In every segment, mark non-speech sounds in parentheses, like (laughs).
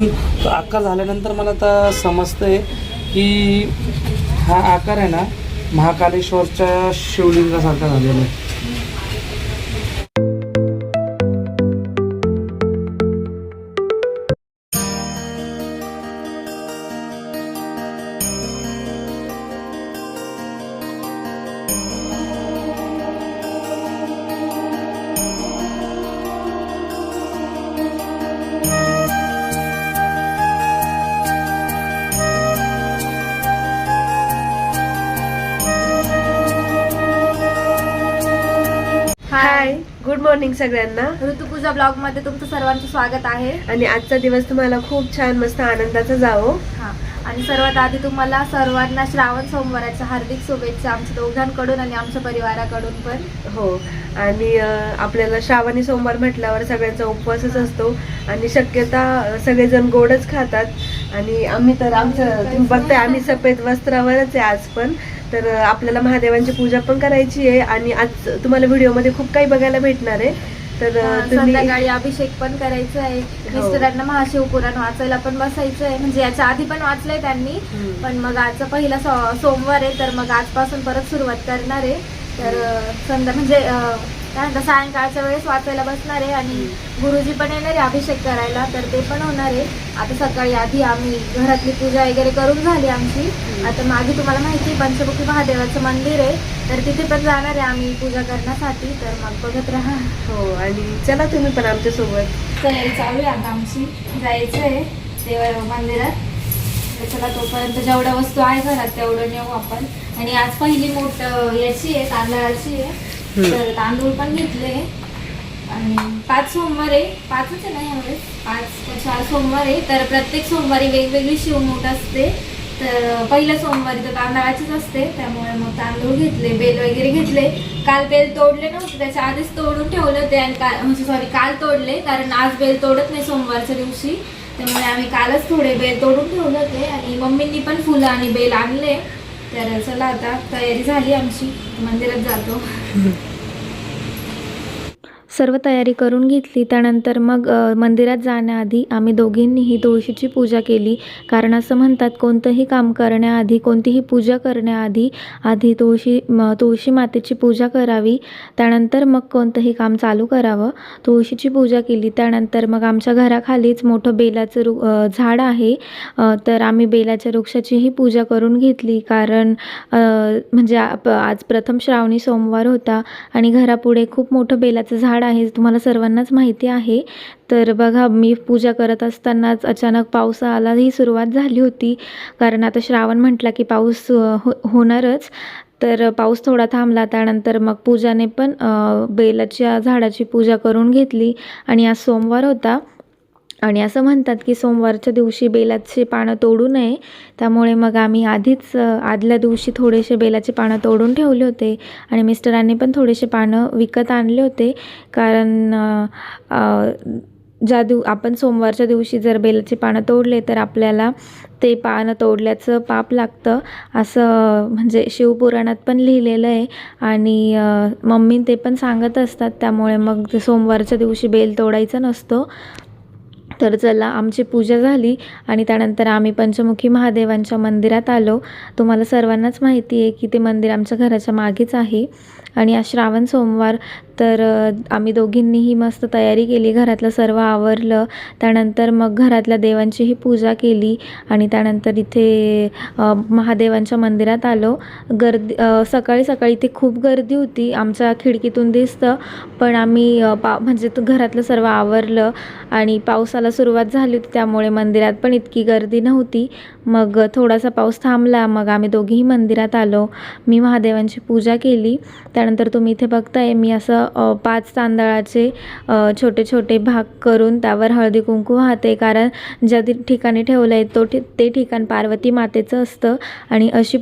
आकार झाल्यानंतर मला आता समजतंय की हा आकार आहे ना महाकालेश्वरच्या शिवलिंगासारखा झालेला आहे. हाय गुड मॉर्निंग सगळ्यांना. ऋतुपूजा ब्लॉगमध्ये तुमचं सर्वांचं स्वागत आहे. आणि आजचा दिवस तुम्हाला खूप छान मस्त आनंदाचा जावो. हा. आणि सर्वात आधी तुम्हाला सर्वांना श्रावण सोमवाराच्या हार्दिक शुभेच्छा आमच्या दोघांकडून आणि आमच्या परिवाराकडून पण. हो. आणि अं, आपल्याला श्रावणी सोमवार म्हटल्यावर सगळ्यांचा उपवासच असतो. आणि शक्यता अं, सगळेजण गोडच खातात. आणि आम्ही तर आमचं तुम्ही बघताय (laughs) आम्ही सफेद वस्त्रावरच आहे आज पण. तर आपल्याला महादेवांची पूजा पण करायची आहे आणि आज तुम्हाला व्हिडिओमध्ये खूप काही बघायला भेटणार आहे. तर हा, संध्याकाळी अभिषेक पण करायचा आहे. हो. मिस्टरांना महाशिव पुराण वाचायला पण बसायचं आहे. म्हणजे याच्या आधी पण वाचलंय त्यांनी. पण मग आजचा पहिला सोमवार आहे तर मग आजपासून परत सुरुवात करणार आहे. तर संध्या म्हणजे म्हणतात सायंकाळच्या वेळेस वाचायला बसणार आहे आणि गुरुजी पण येणार आहे अभिषेक करायला तर ते पण होणार आहे. आता सकाळी आधी आम्ही घरातली पूजा वगैरे करून झाली आमची. आता मागे तुम्हाला माहिती आहे, पंचमुखी महादेवाचं मंदिर आहे. तर तिथे पण जाणार आहे आम्ही पूजा करण्यासाठी. तर मग बघत राहा. हो आणि चला तुम्ही पण आमच्यासोबत तयारी चालू आहे आता आमची. जायचं आहे देवा मंदिरात. तर चला तोपर्यंत जेवढ्या वस्तू आहे घरात तेवढं नेऊ आपण. आणि आज पहिली मोठ याची आहे तांदळाची आहे. तर तांदूळ पण घेतले. आणि पाच सोमवार आहे पाचच आहे ना यावेळेस पाच चार सोमवार. आहे तर प्रत्येक सोमवारी वेगवेगळी शिवमूठ असते. तर पहिल्या सोमवारी तर तांदळाचीच असते. त्यामुळे मग तांदूळ घेतले बेल वगैरे घेतले. काल बेल तोडले नव्हते त्याच्या आधीच तोडून ठेवले होते आणि काल म्हणजे सॉरी काल तोडले कारण आज बेल तोडत नाही सोमवारच्या दिवशी. त्यामुळे आम्ही कालच थोडे बेल तोडून ठेवले होते. आणि मम्मींनी पण फुलं आणि बेल आणले. तर चला आता तयारी झाली आमची. मंदिरात जातो. Hmm. (laughs) सर्व तयारी करून घेतली. त्यानंतर मग मंदिरात जाण्याआधी आम्ही दोघींनीही तुळशीची पूजा केली. कारण असं म्हणतात कोणतंही काम करण्याआधी कोणतीही पूजा करण्याआधी आधी तुळशी म तुळशी मातेची पूजा करावी. त्यानंतर मग कोणतंही काम चालू करावं. तुळशीची पूजा केली. त्यानंतर मग आमच्या घराखालीच मोठं बेलाचं रु झाड आहे. तर आम्ही बेलाच्या वृक्षाचीही पूजा करून घेतली. कारण म्हणजे आज प्रथम श्रावणी सोमवार होता आणि घरापुढे खूप मोठं बेलाचं झाड आहे तुम्हाला सर्वांनाच माहिती आहे. तर बघा मी पूजा करत असतानाच अचानक पाऊस आला ही सुरुवात झाली होती. कारण आता श्रावण म्हटला की पाऊस हो होणारच. तर पाऊस थोडा थांबला त्यानंतर मग पूजाने पण बेलाच्या झाडाची पूजा करून घेतली. आणि आज सोमवार होता. आणि असं म्हणतात की सोमवारच्या दिवशी बेलाचे पानं तोडू नये. त्यामुळे मग आम्ही आधीच आदल्या दिवशी थोडेसे बेलाचे पानं तोडून ठेवले होते आणि मिस्टरांनी पण थोडेसे पानं विकत आणले होते. कारण ज्या दिव आपण सोमवारच्या दिवशी जर बेलाचे पानं तोडले तर आपल्याला ते पानं तोडल्याचं पाप लागतं. असं म्हणजे शिवपुराणात पण लिहिलेलं आहे. आणि मम्मी ते पण सांगत असतात. त्यामुळे मग ते सोमवारच्या दिवशी बेल तोडायचा नसतो. तर चला आमची पूजा झाली आणि त्यानंतर आम्ही पंचमुखी महादेवांच्या मंदिरात आलो. तुम्हाला सर्वांनाच माहिती आहे की ते मंदिर आमच्या घराच्या मागेच आहे. आणि आज श्रावण सोमवार तर आम्ही दोघींनीही मस्त तयारी केली. घरातलं सर्व आवरलं. त्यानंतर मग घरातल्या देवांचीही पूजा केली आणि त्यानंतर इथे महादेवांच्या मंदिरात आलो. गर्दी सकाळी सकाळी इथे खूप गर्दी होती. आमच्या खिडकीतून दिसतं. पण आम्ही पा म्हणजे घरातलं सर्व आवरलं आणि पावसाला सुरुवात झाली होती. त्यामुळे मंदिरात पण इतकी गर्दी नव्हती. मग थोडासा पाऊस थांबला. मग आम्ही दोघीही मंदिरात आलो. मी महादेवांची पूजा केली. त्यानंतर तुम्ही इथे बघताय मी असं पाच तांदळाचे छोटे छोटे भाग करून त्यावर हळदी कुंकू वाहते. कारण ज्या ठिकाणी ठेवलं आहे तो ठि ते ठिकाण पार्वती मातेचं असतं आणि अशी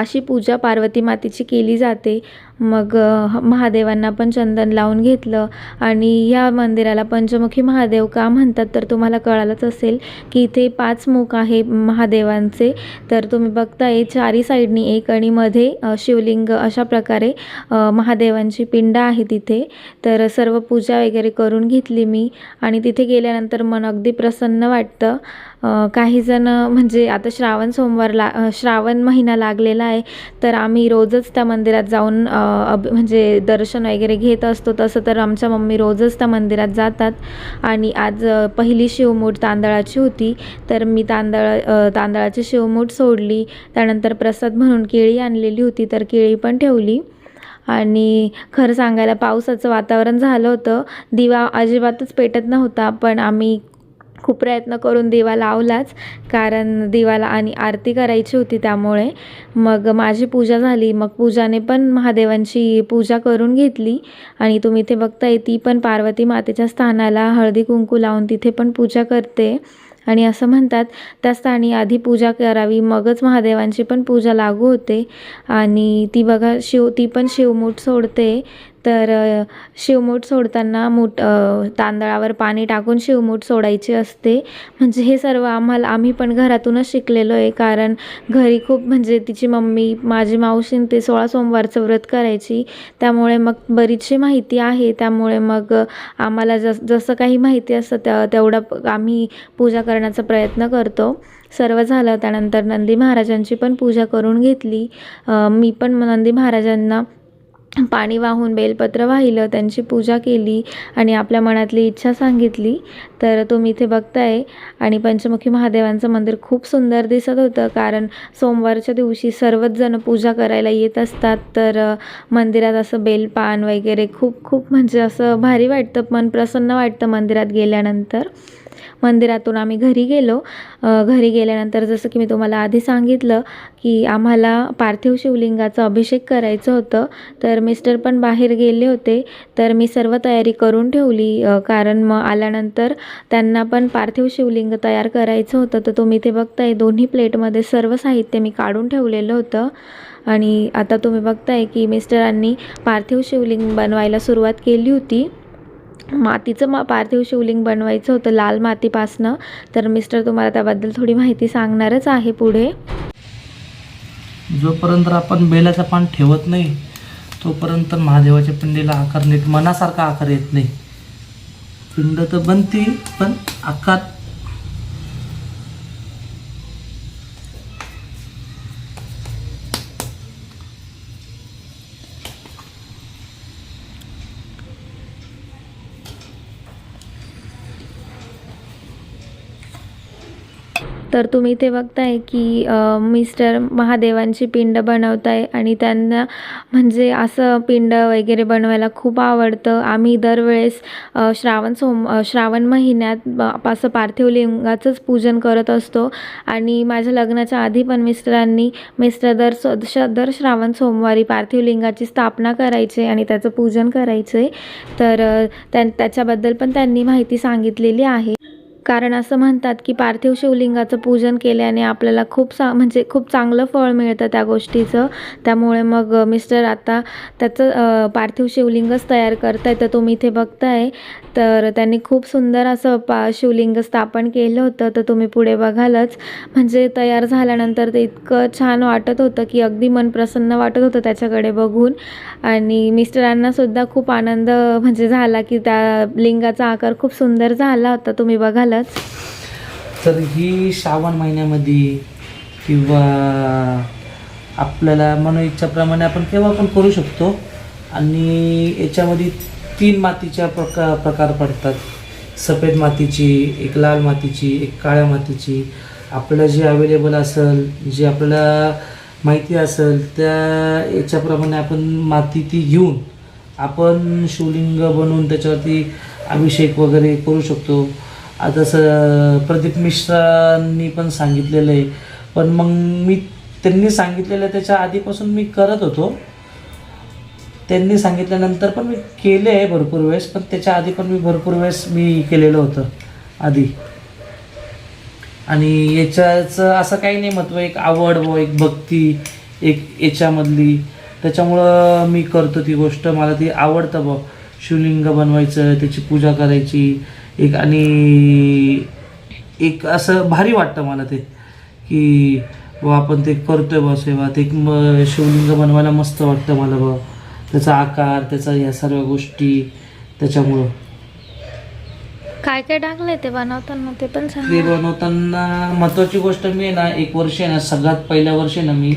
अशी पूजा पार्वती मातेची केली जाते. मग महादेवांना पण चंदन लावून घेतलं आणि या मंदिराला पंचमुखी महादेव का म्हणतात तर तुम्हाला कळालंच असेल की इथे पाच मुख आहे महादेवांचे. तर तुम्ही बघताय चारी साईडनी एक आणि मध्ये शिवलिंग अशा प्रकारे महादेवांची पिंड आहे तिथे. तर सर्व पूजा वगैरे करून घेतली मी आणि तिथे गेल्यानंतर मन अगदी प्रसन्न वाटतं. काही जण म्हणजे आता श्रावण सोमवार ला श्रावण महिना लागलेला आहे तर आम्ही रोजच त्या मंदिरात जाऊन अभ म्हणजे दर्शन वगैरे घेत असतो. तसं तर आमच्या मम्मी रोजच त्या मंदिरात जातात. आणि आज पहिली शिवमूठ तांदळाची होती. तर मी तांदळ तांदळाची शिवमूठ सोडली. त्यानंतर प्रसाद म्हणून केळी आणलेली होती तर केळी पण ठेवली. आणि खरं सांगायला पावसाचं वातावरण झालं होतं. दिवा अजिबातच पेटत नव्हता पण आम्ही खूप प्रयत्न करून दिवा लावलाच कारण दिवाला आणि आरती करायची होती त्यामुळे. मग माझी पूजा झाली. मग पूजाने पण महादेवांची पूजा करून घेतली. आणि तुम्ही इथे बघताय ती पण पार्वती मातेच्या स्थानाला हळदी कुंकू लावून तिथे पण पूजा करते. आणि असं म्हणतात त्या स्थानी आधी पूजा करावी मगच महादेवांची पण पूजा लागू होते. आणि ती बघा शिव ती पण शिवमूठ सोडते. तर शिवमूठ सोडताना मूठ तांदळावर पाणी टाकून शिवमूठ सोडायची असते. म्हणजे हे सर्व आम्हाला आम्ही पण घरातूनच शिकलेलो आहे. कारण घरी खूप म्हणजे तिची मम्मी माझी मावशीन ते सोळा सोमवारचं व्रत करायची. त्यामुळे मग बरीचशी माहिती आहे. त्यामुळे मग आम्हाला जस जसं काही माहिती असतं त्या तेवढं आम्ही पूजा करण्याचा प्रयत्न करतो. सर्व झालं. त्यानंतर नंदी महाराजांची पण पूजा करून घेतली. मी पण नंदी महाराजांना पाणी वाहून बेलपत्र वाहिलं त्यांची पूजा केली आणि आपल्या मनातली इच्छा सांगितली. तर तुम्ही इथे बघताय आणि पंचमुखी महादेवांचं मंदिर खूप सुंदर दिसत होतं कारण सोमवारच्या दिवशी सर्वच जण पूजा करायला येत असतात. तर मंदिरात असं बेलपान वगैरे खूप खूप म्हणजे असं भारी वाटतं मन प्रसन्न वाटतं मंदिरात गेल्यानंतर. मंदिरातून आम्ही घरी गेलो. घरी गेल्यानंतर जसं की मी तुम्हाला आधी सांगितलं की आम्हाला पार्थिव शिवलिंगाचा अभिषेक करायचं होतं. तर मिस्टर पण बाहेर गेले होते. तर मी सर्व तयारी करून ठेवली. कारण मग आल्यानंतर त्यांना पण पार्थिव शिवलिंग तयार करायचं होतं. तर तुम्ही इथे बघताय दोन्ही प्लेटमध्ये सर्व साहित्य मी काढून ठेवलेलं होतं. आणि आता तुम्ही बघताय की मिस्टरांनी पार्थिव शिवलिंग बनवायला सुरुवात केली होती. मातीचं मा पार्थिव शिवलिंग बनवायचं होतं लाल मातीपासनं. तर मिस्टर तुम्हाला त्याबद्दल थोडी माहिती सांगणारच आहे पुढे. जोपर्यंत आपण बेलाचं पान ठेवत नाही तोपर्यंत महादेवाच्या पिंडीला आकार नीट मनासारखा आकार येत नाही. पिंड तर बनते पण आकार तर तुम्ही इथे बघताय की मिस्टर महादेवांची पिंड बनवत आहे आणि त्यांना म्हणजे असं पिंड वगैरे बनवायला खूप आवडतं. आम्ही दरवेळेस श्रावण सोम श्रावण महिन्यात असं पार्थिव लिंगाचंच पूजन करत असतो. आणि माझ्या लग्नाच्या आधी पण मिस्टरांनी मिस्टर दर स श- दर श्रावण सोमवारी पार्थिव लिंगाची स्थापना करायचे आणि त्याचं पूजन करायचे. तर त्या त्याच्याबद्दल पण त्यांनी माहिती सांगितलेली आहे. कारण असं म्हणतात की पार्थिव शिवलिंगाचं पूजन केल्याने आपल्याला खूप सा म्हणजे खूप चांगलं फळ मिळतं त्या गोष्टीचं. त्यामुळे मग मिस्टर आता त्याचं पार्थिव शिवलिंगच तयार करताय. तर तुम्ही इथे बघताय. तर त्यांनी खूप सुंदर असं पा शिवलिंग स्थापन केलं होतं. तर तुम्ही पुढे बघालच. म्हणजे तयार झाल्यानंतर ते इतकं छान वाटत होतं की अगदी मन प्रसन्न वाटत होतं त्याच्याकडे बघून. आणि मिस्टरांनासुद्धा खूप आनंद म्हणजे झाला की त्या लिंगाचा आकार खूप सुंदर झाला होता तुम्ही बघालच. तर ही श्रावण महिन्यामध्ये किंवा आपल्याला मनोइच्छाप्रमाणे आपण केव्हा पण करू शकतो आणि याच्यामध्ये तीन मातीच्या प्रकार प्रकार पडतात. सफेद मातीची एक लाल मातीची एक काळ्या मातीची. आपल्याला जी अवेलेबल असेल जे आपल्याला माहिती असेल त्या याच्याप्रमाणे आपण माती ती घेऊन आपण शिवलिंग बनवून त्याच्यावरती अभिषेक वगैरे करू शकतो. आता स प्रदीप मिश्रांनी पण सांगितलेलं आहे. पण मग मी त्यांनी सांगितलेलं त्याच्या आधीपासून मी करत होतो. त्यांनी सांगितल्यानंतर पण मी केले आहे भरपूर वेळेस पण त्याच्या आधी पण मी भरपूर वेळेस मी केलेलं होतं आधी. आणि याच्याचं असं काही नाही महत्त्व एक आवड व एक भक्ती एक याच्यामधली. त्याच्यामुळं मी करतो ती गोष्ट. मला ती आवडतं बा शिवलिंग बनवायचं त्याची पूजा करायची. एक आणि एक असं भारी वाटतं मला ते की व आपण ते करतोय बा सेवा. ते म शिवलिंग बनवायला मस्त वाटतं मला बा त्याचा आकार त्याचा या सर्व गोष्टी त्याच्यामुळं. काय काय टाकलंय ते बनवताना ते पण सांग. ते बनवताना महत्त्वाची गोष्ट मी आहे ना एक वर्ष आहे ना सगळ्यात पहिल्या वर्षी ना मी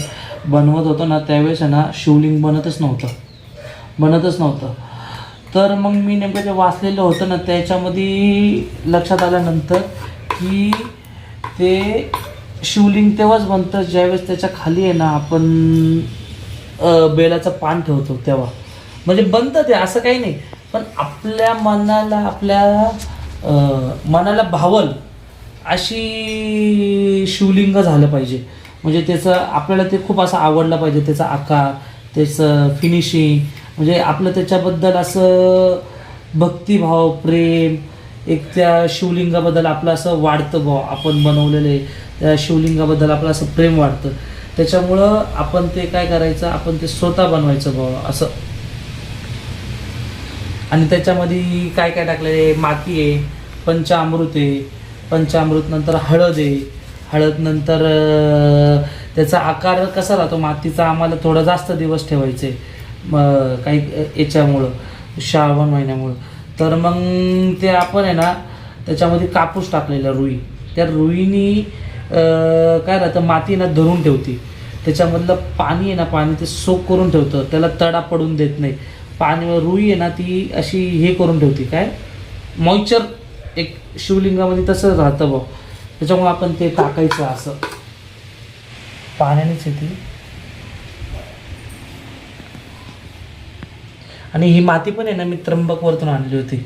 बनवत होतो ना त्यावेळेस आहे ना शिवलिंग बनतच नव्हतं. बनतच नव्हतं. तर मग मी नेमकं जे वाचलेलं होतं ना त्याच्यामध्ये लक्षात आल्यानंतर की ते शिवलिंग तेव्हाच बनतं ज्यावेळेस त्याच्याखाली आहे ना आपण बेलाचं पान ठेवतो तेव्हा. म्हणजे बनतं ते असं काही नाही. पण आपल्या मनाला आपल्या मनाला भावल अशी शिवलिंग झालं पाहिजे. म्हणजे त्याचं आपल्याला ते खूप असं आवडलं पाहिजे त्याचा आकार त्याचं फिनिशिंग म्हणजे आपलं त्याच्याबद्दल असं भक्तिभाव प्रेम एक त्या शिवलिंगाबद्दल आपलं असं वाढतं भाव आपण बनवलेले त्या शिवलिंगाबद्दल आपलं असं प्रेम वाढतं. त्याच्यामुळं आपण ते काय करायचं आपण ते स्वतः बनवायचं भाव असं. आणि त्याच्यामध्ये काय काय टाकलेलं माती आहे पंचामृत आहे. पंचामृत नंतर हळद आहे. हळद नंतर त्याचा आकार कसा राहतो? मातीचा आम्हाला थोडा जास्त दिवस ठेवायचे मग काही याच्यामुळं श्रावण महिन्यामुळं. तर मग ते आपण आहे ना त्याच्यामध्ये कापूस टाकलेला रुई. त्या रुईनी काय राहतं? माती ना धरून ठेवते. त्याच्यामधलं पाणी आहे ना पाणी ते सोक करून ठेवतं. त्याला तडा पडून देत नाही. पाणी रुई आहे ना ती अशी हे करून ठेवते. काय? मॉइचर एक शिवलिंगामध्ये तसंच राहतं बघ. त्याच्यामुळे आपण ते टाकायचं असं. पाण्यानेच येते. आणि ही माती पण आहे ना मी त्र्यंबकवरतून आणली होती.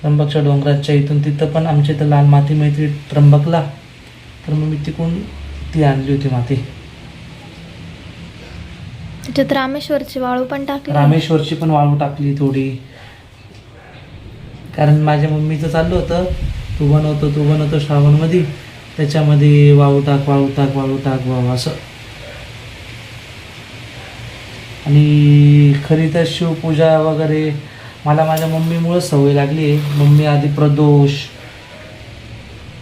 त्र्यंबकच्या डोंगराच्या इथून तिथं पण आमच्या इथं लाल माती मिळते त्र्यंबकला. तर मग मी तिकडून ती आणली होती माती. त्याच्यात रामेश्वरची वाळू पण टाकली. रामेश्वरची पण वाळू टाकली थोडी. कारण माझ्या मम्मीचं चाललं होतं. तू बनवतो तू बनवतो श्रावणमध्ये. त्याच्यामध्ये वाळू टाक वाळू टाक वाळू टाक वाळू असं. आणि खरी तर शिवपूजा वगैरे मला माझ्या मम्मीमुळं सवय लागली आहे. मम्मी आधी प्रदोष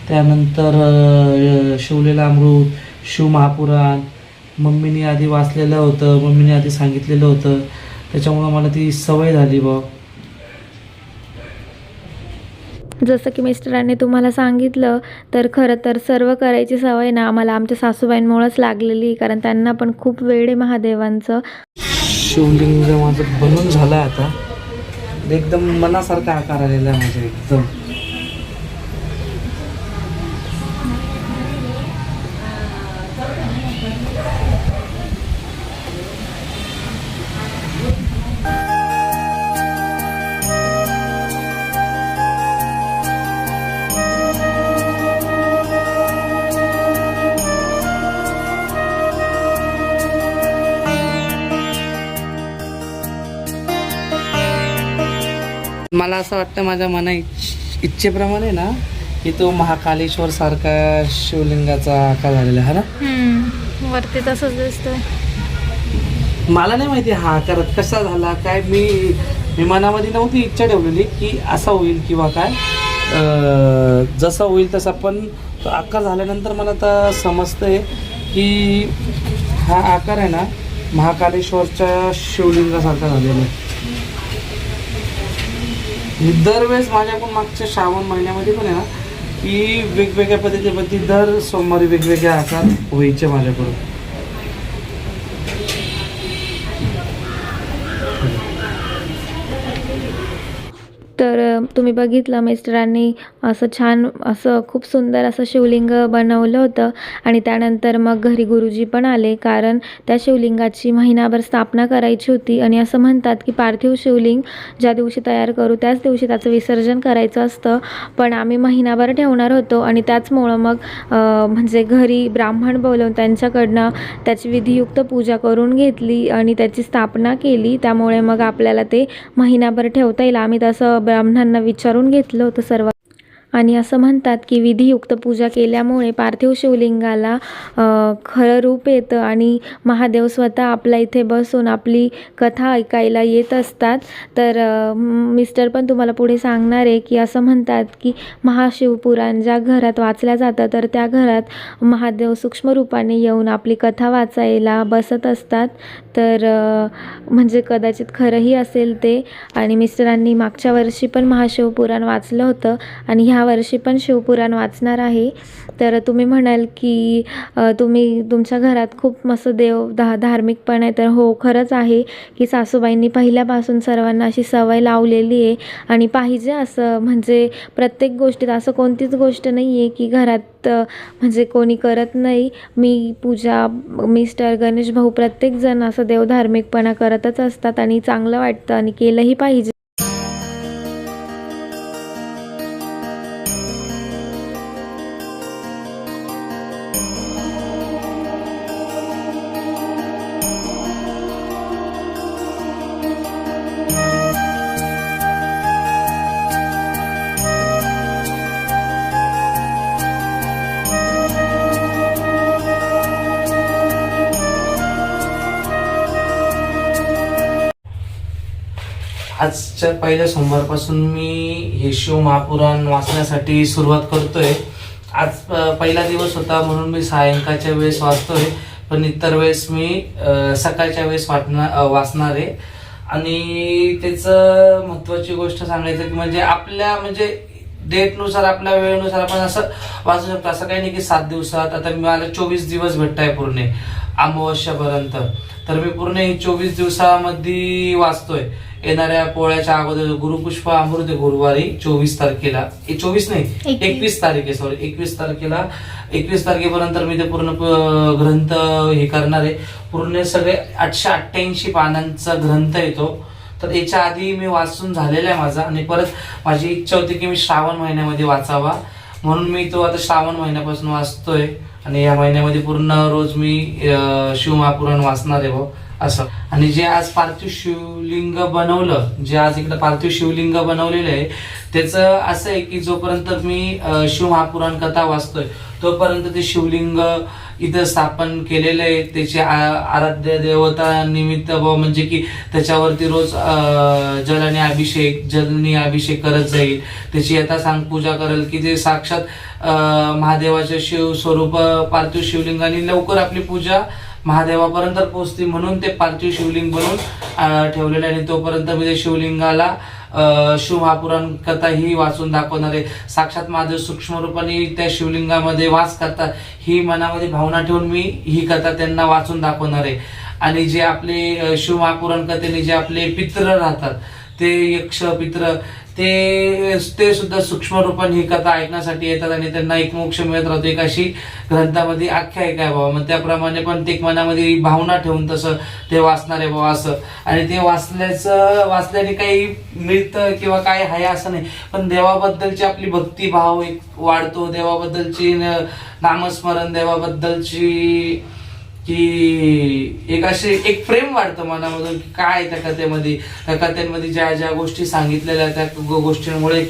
त्यानंतर शिवलेला अमृत शिव महापुराण मम्मीने आधी वाचलेलं होतं मम्मीने आधी सांगितलेलं होतं. त्याच्यामुळं मला ती सवय झाली बा जसं की मिस्टरांनी तुम्हाला सांगितलं तर खरं तर सर्व करायची सवय ना आम्हाला आमच्या सासूबाईंमुळंच लागलेली कारण त्यांना पण खूप वेळ आहे महादेवांचं. शिवलिंग माझं बनून झालं आता. एकदम मनासारखा आकार आलेला आहे माझा एकदम. असं वाटतं माझ्या मना इच्छ इच्छेप्रमाणे ना की तो महाकालेश्वर सारखा शिवलिंगाचा आकार झालेला आहे ना? वरती तसंच दिसतोय. मला नाही माहिती हा आकार कसा झाला काय मी मी मनामध्ये नव्हती इच्छा ठेवलेली की असा होईल किंवा काय. जसा होईल तसा पण तो आकार झाल्यानंतर मला आता समजतंय की हा आकार आहे ना महाकालेश्वरच्या शिवलिंगासारखा झालेला आहे. दरवेळेस माझ्याकडून मागच्या श्रावण महिन्यामध्ये पण आहे ना की वेगवेगळ्या पद्धतीमध्ये दर सोमवारी वेगवेगळे आकार व्हायचे माझ्याकडून. तर तुम्ही बघितलं मिस्टरांनी असं छान असं खूप सुंदर असं शिवलिंग बनवलं होतं. आणि त्यानंतर मग घरी गुरुजी पण आले कारण त्या शिवलिंगाची महिनाभर स्थापना करायची होती. आणि असं म्हणतात की पार्थिव शिवलिंग ज्या दिवशी तयार करू त्याच दिवशी त्याचं विसर्जन करायचं असतं. पण आम्ही महिनाभर ठेवणार होतो आणि त्याचमुळं मग म्हणजे घरी ब्राह्मण बोलवून त्यांच्याकडनं त्याची विधियुक्त पूजा करून घेतली आणि त्याची स्थापना केली. त्यामुळे मग आपल्याला ते महिनाभर ठेवता येईल. आम्ही तसं ब्राह्मणांना विचारून घेतलं होतं सर्व आणि असं म्हणतात की विधियुक्त पूजा केल्यामुळे पार्थिव शिवलिंगाला खरं रूप येतं आणि महादेव स्वतः आपल्या इथे बसून आपली कथा ऐकायला येत असतात. तर मिस्टर पण तुम्हाला पुढे सांगणार आहे की असं म्हणतात की महाशिवपुराण ज्या घरात वाचल्या जातं तर त्या घरात महादेव सूक्ष्म रूपाने येऊन आपली कथा वाचायला बसत असतात. तर म्हणजे कदाचित खरंही असेल ते. आणि मिस्टरांनी मागच्या वर्षी पण महाशिवपुराण वाचलं होतं आणि ह्या ह्या वर्षी पण शिवपुराण वाचणार आहे. तर तुम्ही म्हणाल की तुम्ही तुमच्या घरात खूप मस्त देव धा धार्मिकपण आहे तर हो खरंच आहे की सासूबाईंनी पहिल्यापासून सर्वांना अशी सवय लावलेली आहे. आणि पाहिजे असं म्हणजे प्रत्येक गोष्टीत असं कोणतीच गोष्ट नाही आहे की घरात म्हणजे कोणी करत नाही. मी पूजा मिस्टर गणेश भाऊ प्रत्येकजण असं देवधार्मिकपणा करतच असतात आणि चांगलं वाटतं आणि केलंही पाहिजे. आजच्या पहिल्या सोमवारपासून मी हे शिव महापुराण वाचण्यासाठी सुरुवात करतोय. आज पहिला दिवस होता म्हणून मी सायंकाळच्या वेळेस वाचतोय पण इतर वेळेस मी सकाळच्या वेळेस वाटणार वाचणार आहे. आणि त्याचं महत्वाची गोष्ट सांगायचं की म्हणजे आपल्या म्हणजे डेटनुसार आपल्या वेळेनुसार आपण असं वाचू शकतो. असं काही नाही की सात दिवसात. आता मला चोवीस दिवस भेटताय पूर्ण. अमावस्यापर्यंत. तर मी पूर्ण हे चोवीस दिवसामध्ये वाचतोय. येणाऱ्या पोळ्याच्या अगोदर गुरुपुष्प अमृत गुरुवारी चोवीस तारखेला चोवीस नाही एकवीस. तारीख सॉरी एकवीस तारखेला एकवीस तारखेपर्यंत मी ते पूर्ण ग्रंथ हे करणार आहे. पूर्ण सगळे आठशे अठ्ठ्याऐंशी पानांचा ग्रंथ येतो. तर याच्या आधी मी वाचून झालेला आहे माझा आणि परत माझी इच्छा होती की मी श्रावण महिन्यामध्ये वाचावा. म्हणून मी तो आता श्रावण महिन्यापासून वाचतोय. आणि या महिन्यामध्ये पूर्ण रोज मी शिव शिवमहापुराण वाचणार आहे भाऊ असं. आणि जे आज पार्थिव शिवलिंग बनवलं जे आज इकडे पार्थिव शिवलिंग बनवलेलं आहे त्याचं असं आहे की जोपर्यंत मी शिव शिवमहापुराण कथा वाचतोय तोपर्यंत ते शिवलिंग इथं स्थापन केलेलं आहे. त्याची आ- आराध्य देवता निमित्त म्हणजे की त्याच्यावरती रोज जलाने अभिषेक जलनी अभिषेक करत जाईल. त्याची यथा सांग पूजा करेल की ते साक्षात महादेवाचे शिव स्वरूप पार्थिव शिवलिंगाने लवकर आपली पूजा महादेवापर्यंत पोहोचते म्हणून ते पार्थिव शिवलिंग बनवून ठेवलेलं आहे. आणि तोपर्यंत मी ते शिवलिंगाला शिवमहापुराण कथा ही वाचून दाखवणारे. साक्षात महादेव सूक्ष्म रूपाने त्या शिवलिंगामध्ये वास करतात. ही मनामध्ये भावना ठेवून मी ही कथा त्यांना वाचून दाखवणार. आहे आणि जे आपले शिव शिवमहापुराण कथेने जे आपले पित्र राहतात ते यक्ष पित्र ते ते सुद्धा सूक्ष्म रूपाने ही कथा ऐकण्यासाठी येतात आणि त्यांना एक मोक्ष मिळत राहतो. एक अशी ग्रंथामध्ये आख्यायिका आहे बाबा. मग त्याप्रमाणे पण ते एक मनामध्ये भावना ठेवून तसं ते वाचणार आहे बाबा असं. आणि ते वाचल्याचं वाचल्याने काही मिळतं किंवा काय आहे असं नाही. पण देवाबद्दलची आपली भक्तिभाव एक वाढतो. देवाबद्दलची नामस्मरण देवाबद्दलची की एक असे एक प्रेम वाढतं मनामधून की काय त्या कथेमध्ये त्या कथेमध्ये ज्या ज्या गोष्टी सांगितलेल्या त्या गोष्टींमुळे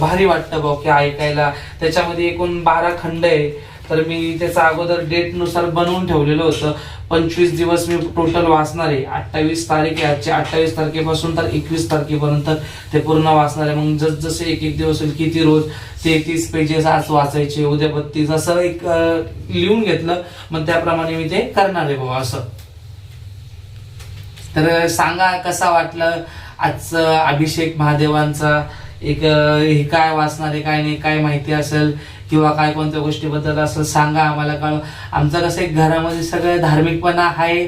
भारी वाटतं भाऊ की ऐकायला. त्याच्यामध्ये एकूण बारा खंड आहे. तर मी त्याचा अगोदर डेटनुसार बनवून ठेवलेलं होतं. पंचवीस दिवस मी टोटल वाचणार. आहे अठ्ठावीस तारीख आहे आजची अठ्ठावीस तारखेपासून तर एकवीस तारखेपर्यंत ते पूर्ण वाचणार. आहे मग जसजसे एक एक दिवस होईल किती रोज? तेहतीस पेजेस आज वाचायचे उद्या बत्तीस असं एक लिहून घेतलं. मग त्याप्रमाणे मी ते करणार आहे बाबा असं. तर सांगा कसा वाटलं आजचं अभिषेक महादेवांचा? एक हे काय वाचणार आहे काय नाही काय माहिती असेल? किंवा काय कोणत्या गोष्टीबद्दल असं सांगा आम्हाला कळ आमचं कसं एक घरामध्ये सगळं धार्मिकपणा आहे.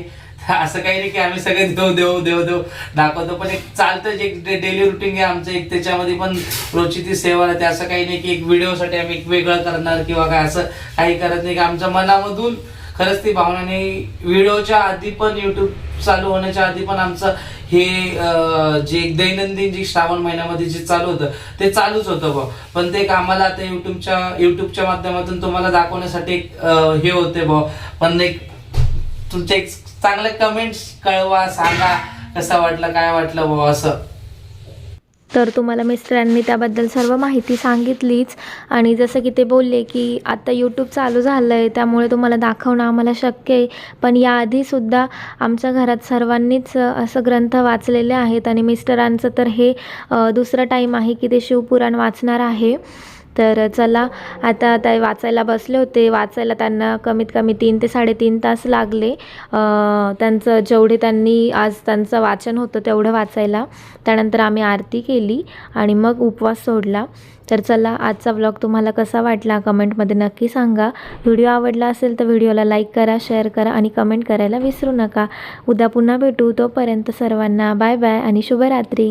असं काही नाही की आम्ही सगळे देव देव देव देव. दाखवतो पण एक चालतं एक डेली रुटीन आहे आमचं एक त्याच्यामध्ये पण रोजची ती सेवा राहते असं काही नाही की एक व्हिडिओसाठी आम्ही एक वेगळं करणार किंवा काय असं काही करत नाही. की आमच्या मनामधून खरंच ती भावना व्हिडिओच्या आधी पण युट्यूब चालू होण्याच्या आधी पण आमचं हे जे दैनंदिन जे श्रावण महिन्यामध्ये जे चालू होतं ते चालूच होतं बा पण ते आम्हाला आता युट्यूबच्या युट्यूबच्या माध्यमातून तुम्हाला दाखवण्यासाठी एक हे होते बा पण एक तुमचे एक चांगले कमेंट्स कळवा सांगा कसं वाटलं काय वाटलं बाबा असं. तर तुम्हाला मिस्टरांनी त्याबद्दल सर्व माहिती सांगितलीच. आणि जसं की ते बोलले की आता यूट्यूब चालू झालं आहे त्यामुळे तुम्हाला दाखवणं आम्हाला शक्य आहे. पण याआधीसुद्धा आमच्या घरात सर्वांनीच असं ग्रंथ वाचलेले आहेत. आणि मिस्टरांचं तर हे दुसरं टाईम आहे की ते शिवपुराण वाचणार आहे. तर चला आता ते वाचायला बसले होते. वाचायला त्यांना कमीत कमी तीन ते साडेतीन तास लागले. त्यांचं जेवढे त्यांनी आज त्यांचं वाचन होतं तेवढं वाचायला. त्यानंतर आम्ही आरती केली आणि मग उपवास सोडला. तर चला आजचा व्लॉग तुम्हाला कसा वाटला कमेंटमध्ये नक्की सांगा. व्हिडिओ आवडला असेल तर व्हिडिओला लाईक करा शेअर करा आणि कमेंट करायला विसरू नका. उद्या पुन्हा भेटू तोपर्यंत सर्वांना बाय बाय आणि शुभरात्री.